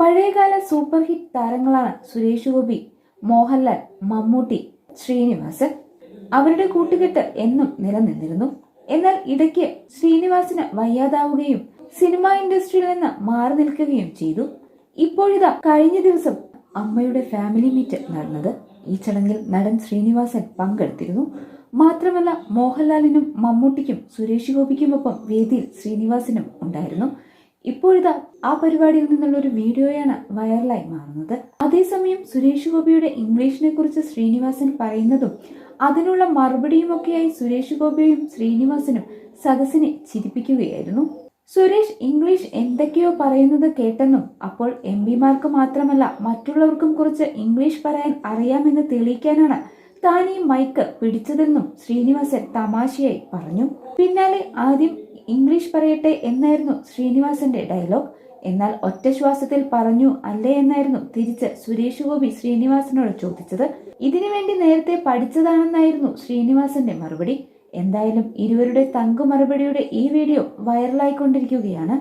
പഴയകാല super hit താരങ്ങളാണ് സുരേഷ് ഗോപി മോഹൻലാൽ മമ്മൂട്ടി ശ്രീനിവാസൻ. അവരുടെ കൂട്ടുകെട്ട് എന്നും നിലനിന്നിരുന്നു. എന്നാൽ ഇടയ്ക്ക് ശ്രീനിവാസിന് വയ്യാതാവുകയും സിനിമാ ഇൻഡസ്ട്രിയിൽ നിന്ന് മാറി നിൽക്കുകയും ചെയ്തു. ഇപ്പോഴിതാ കഴിഞ്ഞ ദിവസം അമ്മയുടെ ഫാമിലി മീറ്റ് നടന്നത്. ഈ ചടങ്ങിൽ നടൻ ശ്രീനിവാസൻ പങ്കെടുത്തിരുന്നു. മാത്രമല്ല മോഹൻലാലിനും മമ്മൂട്ടിക്കും സുരേഷ് ഗോപിക്കുമൊപ്പം വേദിയിൽ ശ്രീനിവാസനും ഉണ്ടായിരുന്നു. ഇപ്പോഴിതാ ആ പരിപാടിയിൽ നിന്നുള്ള ഒരു വീഡിയോയാണ് വൈറലായി മാറുന്നത്. അതേസമയം സുരേഷ് ഗോപിയുടെ ഇംഗ്ലീഷിനെ കുറിച്ച് ശ്രീനിവാസൻ പറയുന്നതും അതിനുള്ള മറുപടിയുമൊക്കെയായി സുരേഷ് ഗോപിയും ശ്രീനിവാസനും സദസ്സിനെ ചിരിപ്പിക്കുകയായിരുന്നു. സുരേഷ് ഇംഗ്ലീഷ് എന്തൊക്കെയോ പറയുന്നത് കേട്ടെന്നും അപ്പോൾ എം പിമാർക്ക് മാത്രമല്ല മറ്റുള്ളവർക്കും കുറിച്ച് ഇംഗ്ലീഷ് പറയാൻ അറിയാമെന്ന് തെളിയിക്കാനാണ് താൻ ഈ മൈക്ക് പിടിച്ചതെന്നും ശ്രീനിവാസൻ തമാശയായി പറഞ്ഞു. പിന്നാലെ ആദ്യം ഇംഗ്ലീഷ് പറയട്ടെ എന്നായിരുന്നു ശ്രീനിവാസന്റെ ഡയലോഗ് എന്നാൽ ഒറ്റ ശ്വാസത്തിൽ പറഞ്ഞു അല്ലേ എന്നായിരുന്നു തിരിച്ച് സുരേഷ് ഗോപി ശ്രീനിവാസനോട് ചോദിച്ചത്. ഇതിനുവേണ്ടി നേരത്തെ പഠിച്ചതാണെന്നായിരുന്നു ശ്രീനിവാസന്റെ മറുപടി. എന്തായാലും ഇരുവരുടെ തങ്കു മറുപടിയുടെ ഈ വീഡിയോ വൈറലായിക്കൊണ്ടിരിക്കുകയാണ്